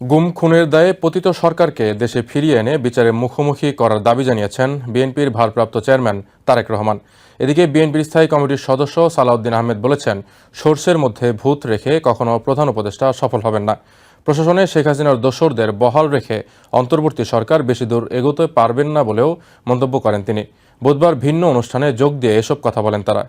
গুম খুনের দায়ে পতিত সরকারকে দেশে ফিরিয়ে এনে বিচারে মুখোমুখি করার দাবি জানিয়েছেন বিএনপির ভারপ্রাপ্ত চেয়ারম্যান তারেক রহমান। এদিকে বিএনপির স্থায়ী কমিটির সদস্য সালাউদ্দিন আহমেদ বলেছেন সোর্সের মধ্যে ভূত রেখে কখনো প্রধান উপদেষ্টা সফল হবেন না। প্রশাসনে শেখ হাসিনার দোসরদের বহাল রেখে অন্তর্বর্তী সরকার বেশি দূর এগোতে পারবেন না বলেও মন্তব্য করেন তিনি। বুধবার ভিন্ন অনুষ্ঠানে যোগ দিয়ে এসব কথা বলেন তারা।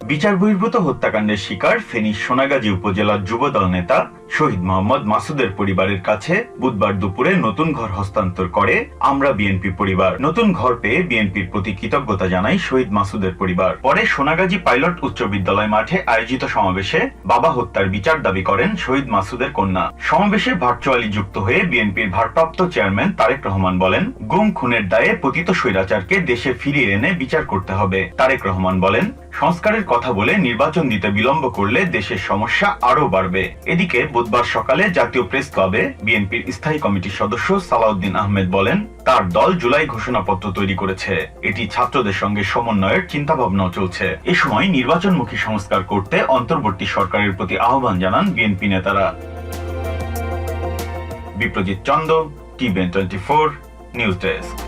বিচার বহির্ভূত হত্যাকাণ্ডের শিকার ফেনী সোনাগাজী উপজেলার যুবদল নেতা শহীদ মোহাম্মদ মাসুদের পরিবারের কাছে বুধবার দুপুরে নতুন ঘর হস্তান্তর করে আমরা বিএনপি পরিবার। নতুন ঘর পেয়ে বিএনপির প্রতি কৃতজ্ঞতা জানাই শহীদ মাসুদের পরিবার। পরে সোনাগাজী পাইলট উচ্চ বিদ্যালয় মাঠে আয়োজিত সমাবেশে বাবা হত্যার বিচার দাবি করেন শহীদ মাসুদের কন্যা। সমাবেশে ভার্চুয়ালি যুক্ত হয়ে বিএনপির ভারপ্রাপ্ত চেয়ারম্যান তারেক রহমান বলেন, গুম খুনের দায়ে পতিত স্বৈরাচারকে দেশে ফিরিয়ে এনে বিচার করতে হবে। তারেক রহমান বলেন, সংস্কারের কথা বলে নির্বাচন দিতে বিলম্ব করলে দেশের সমস্যা আরও বাড়বে। এদিকে বুধবার সকালে জাতীয় প্রেস ক্লাবে বিএনপির স্থায়ী কমিটির সদস্য সালাউদ্দিন আহমেদ বলেন, তার দল জুলাই ঘোষণাপত্র তৈরি করেছে। এটি ছাত্রদের সঙ্গে সমন্বয়ের চিন্তা ভাবনাও চলছে। এ সময় নির্বাচনমুখী সংস্কার করতে অন্তর্বর্তী সরকারের প্রতি আহ্বান জানান বিএনপি নেতারা। Biprajit Chanda TVN twenty four, news desk.